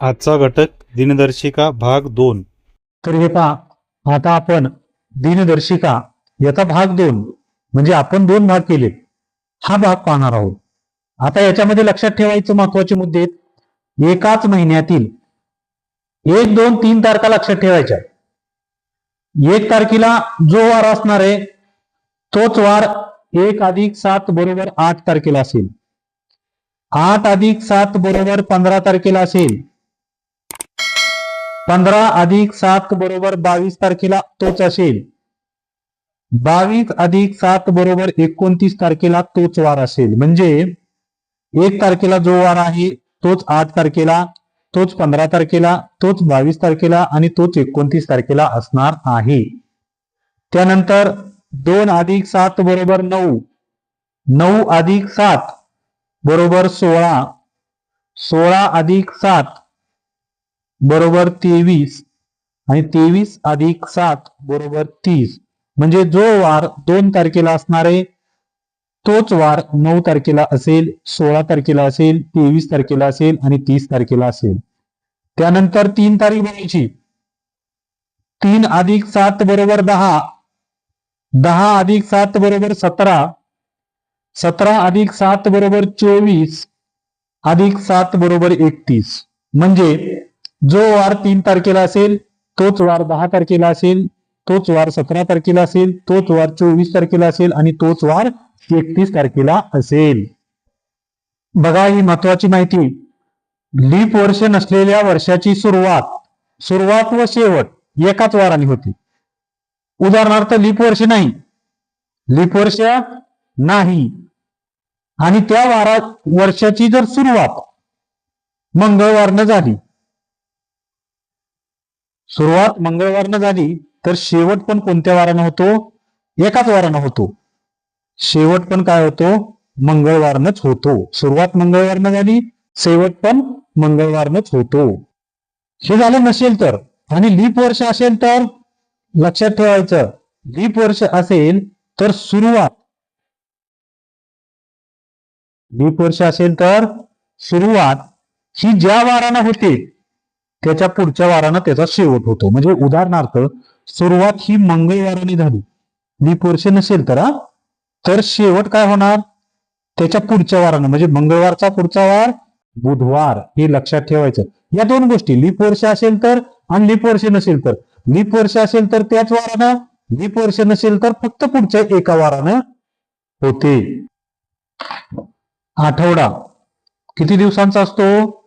आजचा घटक दिनदर्शिका भाग दोन. तर हे पहा आता आपण दिनदर्शिका याचा भाग दोन म्हणजे आपण दोन भाग केले हा भाग पाहणार आहोत. आता याच्यामध्ये लक्षात ठेवायचं महत्त्वाचे मुद्दे एकाच महिन्यातील एक दोन तीन तारखा लक्षात ठेवायच्या. एक तारखेला जो वार असणार आहे तोच वार एक अधिक सात बरोबर आठ तारखेला असेल. आठ अधिक सात बरोबर पंधरा तारखेला असेल. पंधरा अधिक सात बरोबर बावीस तारखेला तोच असेल. बावीस अधिक सात बरोबर एकोणतीस तारखेला तोच वार असेल. म्हणजे एक तारखेला जो वार आहे तोच आठ तारखेला तोच पंधरा तारखेला तोच बावीस तारखेला आणि तोच एकोणतीस तारखेला असणार आहे. त्यानंतर दोन अधिक सात बरोबर नऊ नऊ अधिक सात बरोबर सोळा सोळा अधिक सात बरोबर तेवीस आणि तेवीस अधिक सात बरोबर तीस. म्हणजे जो वार दोन तारखेला असणार आहे तोच वार नऊ तारखेला असेल सोळा तारखेला असेल तेवीस तारखेला असेल आणि तीस तारखेला असेल. त्यानंतर तीन तारीख बघायची. तीन अधिक सात बरोबर दहा. दहा अधिक सात बरोबर सतरा. सतरा अधिक सात बरोबर चोवीस. अधिक सात बरोबर एकतीस. म्हणजे जो वार तीन तारखेला असेल तोच वार दहा तारखेला असेल तोच वार सतरा तारखेला असेल तोच वार चोवीस तारखेला असेल आणि तोच वार एकतीस तारखेला असेल. बघा ही महत्वाची माहिती. लीप वर्ष नसलेल्या वर्षाची सुरुवात सुरुवात व शेवट एकाच वाराने होती. उदाहरणार्थ लीप वर्ष नाही. लीप वर्ष नाही. आणि त्या वारा वर्षाची जर सुरुवात मंगळवारनं झाली सुरुवात मंगळवारनं झाली तर शेवट पण कोणत्या वारानं होतो? एकाच वारानं होतो. शेवट पण काय होतो? मंगळवारनच होतो. सुरुवात मंगळवारनं झाली शेवट पण मंगळवारनच होतो. हे झालं नसेल तर. आणि लीप वर्ष असेल तर लक्षात ठेवायचं. लीप वर्ष असेल तर सुरुवात. लीप वर्ष असेल तर सुरुवात ही ज्या वारानं होते त्याच्या पुढच्या वारानं त्याचा शेवट होतो. म्हणजे उदाहरणार्थ सुरुवात ही मंगळवाराने झाली. लीप वर्ष नसेल तर तर शेवट काय होणार? त्याच्या पुढच्या वारानं म्हणजे मंगळवारचा पुढचा वार बुधवार हे लक्षात ठेवायचं. या दोन गोष्टी लीप वर्ष असेल तर आणि लीप वर्ष नसेल तर. लीप वर्ष असेल तर त्याच वारानं लीप वर्ष नसेल तर फक्त पुढच्या एका वारानं होते. आठवडा. किती दिवसांचा असतो?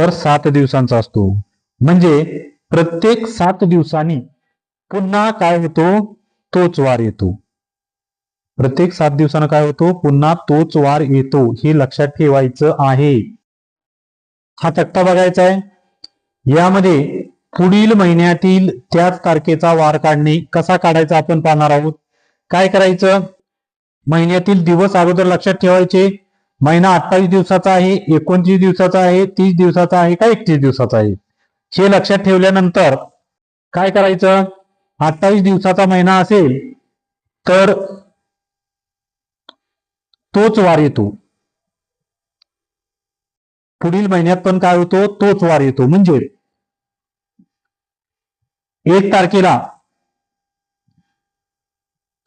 तर सात दिवसांचा असतो. म्हणजे प्रत्येक सात दिवसांनी पुन्हा काय होतो? तोच वार येतो. प्रत्येक सात दिवसानं काय होतो? पुन्हा तोच वार येतो. हे लक्षात ठेवायचं आहे. हा तक्ता बघायचा आहे. यामध्ये पुढील महिन्यातील त्याच तारखेचा वार काढणे कसा काढायचा आपण पाहणार आहोत. काय करायचं? महिन्यातील दिवस अगोदर लक्षात ठेवायचे. महिना अठ्ठावीस दिवसाचा आहे एकोणतीस दिवसाचा आहे तीस दिवसाचा आहे का एकतीस दिवसाचा आहे? हे लक्षात ठेवल्यानंतर काय करायचं? अठ्ठावीस दिवसाचा महिना असेल तर तोच वार येतो. पुढील महिन्यात पण काय होतो? तोच वार येतो. म्हणजे एक तारखेला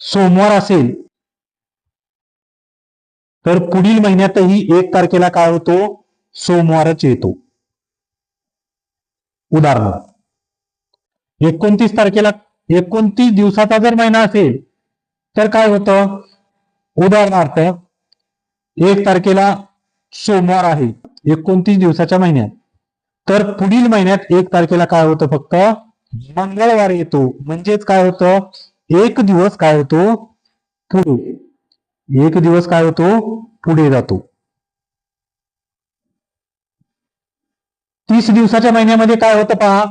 सोमवार असेल तर पुढील महिन्यातही एक तारखेला काय होतो? सोमवारच येतो. उदाहरणार्थ एकोणतीस तारखेला एकोणतीस दिवसाचा जर महिना असेल तर काय होतं? उदाहरणार्थ एक तारखेला सोमवार आहे एकोणतीस दिवसाच्या महिन्यात. तर पुढील महिन्यात एक तारखेला काय होतं फक्त? मंगळवार येतो. म्हणजेच काय होतं? एक दिवस काय होतो? पुढे. एक दिवस काय होतो? पुढे जातो. तीस दिवसाच्या महिन्यामध्ये काय होतं पहा?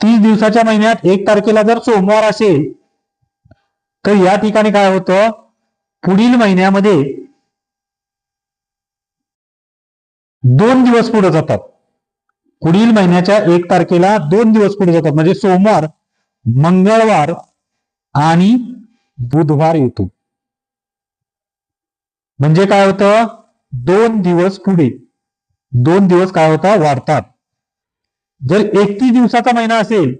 तीस दिवसाच्या महिन्यात एक तारखेला जर सोमवार असेल तर या ठिकाणी काय होतं? पुढील महिन्यामध्ये दोन दिवस पुढे जातात. पुढील महिन्याच्या एक तारखेला दोन दिवस पुढे जातात. म्हणजे सोमवार मंगळवार आणि बुधवार येतो. म्हणजे काय होतं? दोन दिवस पुढे. दोन दिवस काय होता? वाढतात. जर एकतीस दिवसाचा महिना असेल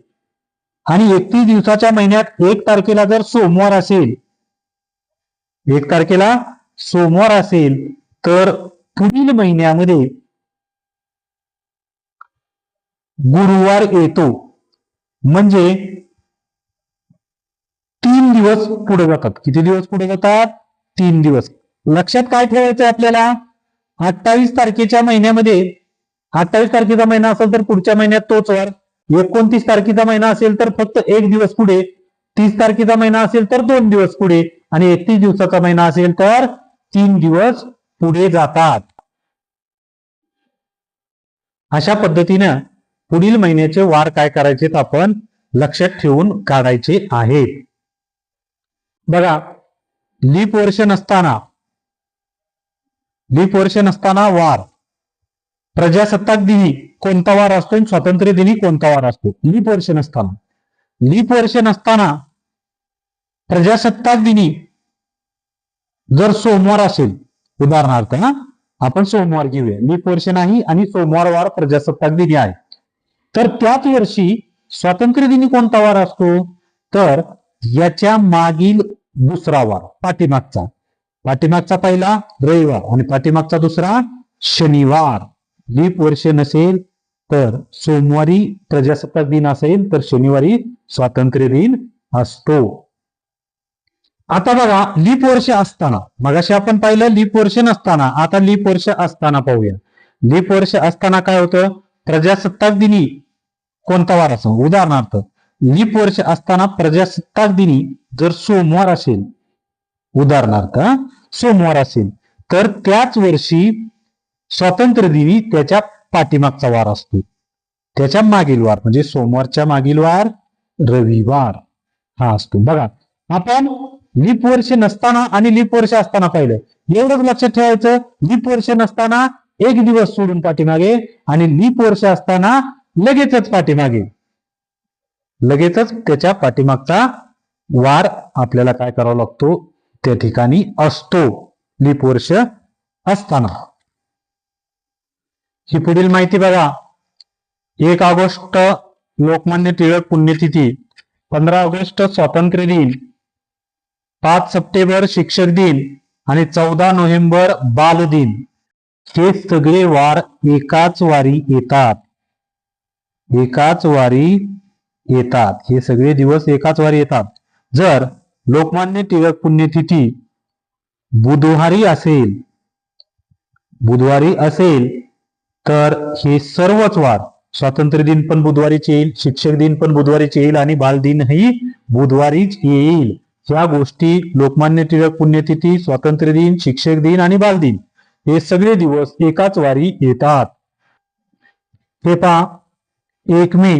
आणि एकतीस दिवसाच्या महिन्यात एक तारखेला जर सोमवार असेल एक तारखेला सोमवार असेल तर पुढील महिन्यामध्ये गुरुवार येतो. म्हणजे तीन दिवस पुढे जातात. किती दिवस पुढे जातात? तीन दिवस. लक्षात काय ठेवायचं आपल्याला? अठ्ठावीस तारखेच्या महिन्यामध्ये अठ्ठावीस तारखेचा महिना असेल तर पुढच्या महिन्यात तोच वार. एकोणतीस तारखेचा महिना असेल तर फक्त एक दिवस पुढे. तीस तारखेचा महिना असेल तर दोन दिवस पुढे. आणि एकतीस दिवसाचा महिना असेल तर तीन दिवस पुढे जातात. अशा पद्धतीनं पुढील महिन्याचे वार काय करायचे आपण लक्षात ठेवून काढायचे आहेत. बघा लीप वर्ष नसताना लीप वर्ष नसताना वार. प्रजासत्ताक दिनी कोणता वार असतो आणि स्वातंत्र्य दिनी कोणता वार असतो? लीप वर्ष नसताना. लीप वर्ष नसताना प्रजासत्ताक दिनी जर सोमवार असेल उदाहरणार्थ ना आपण सोमवार घेऊया. लीप वर्ष नाही आणि सोमवार वार प्रजासत्ताक दिनी आहे. तर त्याच वर्षी स्वातंत्र्य दिनी कोणता वार असतो? तर याच्या मागील दुसरा वार पाठीमागचा. पाठीमागचा पहिला रविवार आणि पाठीमागचा दुसरा शनिवार. लीप वर्ष नसेल तर सोमवारी प्रजासत्ताक दिन असेल तर शनिवारी स्वातंत्र्य दिन असतो. आता बघा लीप वर्ष असताना मगाशी आपण पाहिलं लीप वर्ष नसताना आता लीप वर्ष असताना पाहूया. लीप वर्ष असताना काय होतं? प्रजासत्ताक दिनी कोणता वार असो उदाहरणार्थ लीप वर्ष असताना प्रजासत्ताक दिनी जर सोमवार असेल उदाहरणार्थ सोमवार असेल. तर त्याच वर्षी स्वातंत्र्य दिनी त्याच्या पाठीमागचा वार असतो. त्याच्या मागील वार म्हणजे सोमवारच्या मागील वार रविवार हा असतो. बघा आपण लीप वर्ष नसताना आणि लीप वर्ष असताना पाहिलं. एवढंच लक्षात ठेवायचं लीप वर्ष नसताना एक दिवस सोडून पाठीमागे आणि लीप वर्ष असताना लगेचच पाठीमागे. लगेचच त्याच्या पाठीमागचा वार आपल्याला काय करावा लागतो? त्या ठिकाणी असतो. लीप वर्ष असताना. ही पुढील माहिती बघा. एक ऑगस्ट लोकमान्य टिळक पुण्यतिथी. पंधरा ऑगस्ट स्वातंत्र्य दिन. पाच सप्टेंबर शिक्षक दिन. आणि चौदा नोव्हेंबर बाल दिन. हे सगळे वार एकाच वारी येतात. एकाच वारी येतात. हे सगळे दिवस एकाच वारी येतात. जर लोकमान्य टिळक पुण्यतिथी बुधवारी असेल बुधवारी असेल तर हे सर्वच वार स्वातंत्र्य दिन पण बुधवारीच येईल शिक्षक दिन पण बुधवारीच येईल आणि बालदिनही बुधवारीच येईल. ह्या गोष्टी लोकमान्य टिळक पुण्यतिथी स्वातंत्र्य दिन शिक्षक दिन आणि बालदिन हे सगळे दिवस एकाच वारी येतात. हे पहा एक मे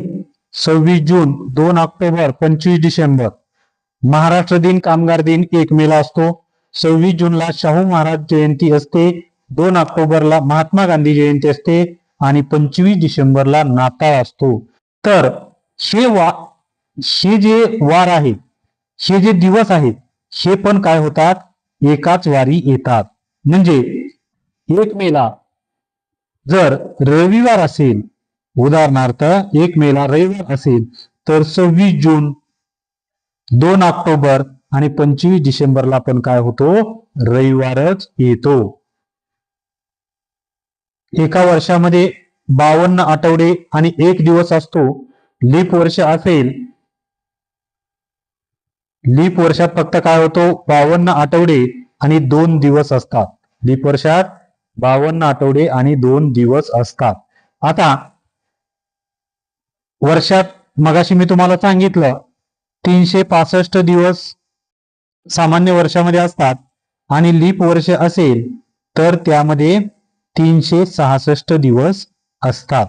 सव्वीस जून दोन ऑक्टोबर पंचवीस डिसेंबर. महाराष्ट्र दिन कामगार दिन एक मेला असतो. सव्वीस जूनला शाहू महाराज जयंती असते. दोन ऑक्टोबरला महात्मा गांधी जयंती असते आणि पंचवीस डिसेंबरला नाताळ असतो. तर हे वा हे जे वार आहेत हे जे दिवस आहेत हे पण काय होतात? एकाच वारी येतात. म्हणजे एक मेला जर रविवार असेल उदाहरणार्थ एक मेला रविवार असेल तर सव्वीस जून दोन ऑक्टोबर आणि पंचवीस डिसेंबरला पण काय होतो? रविवारच येतो. एका वर्षामध्ये बावन्न आठवडे आणि एक दिवस असतो. लीप वर्ष असेल. लीप वर्षात फक्त काय होतो? बावन्न आठवडे आणि दोन दिवस असतात. लीप वर्षात बावन्न आठवडे आणि दोन दिवस असतात. आता वर्षात मगाशी मी तुम्हाला सांगितलं तीनशे पासष्ट दिवस सामान्य वर्षामध्ये असतात आणि लीप वर्ष असेल तर त्यामध्ये तीनशे सहासष्ट दिवस असतात.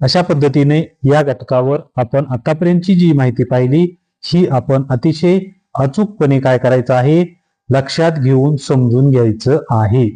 अशा पद्धतीने या घटकावर आपण आतापर्यंतची जी माहिती पाहिली ही आपण अतिशय अचूकपणे काय करायचं आहे लक्षात घेऊन समजून घ्यायचं आहे.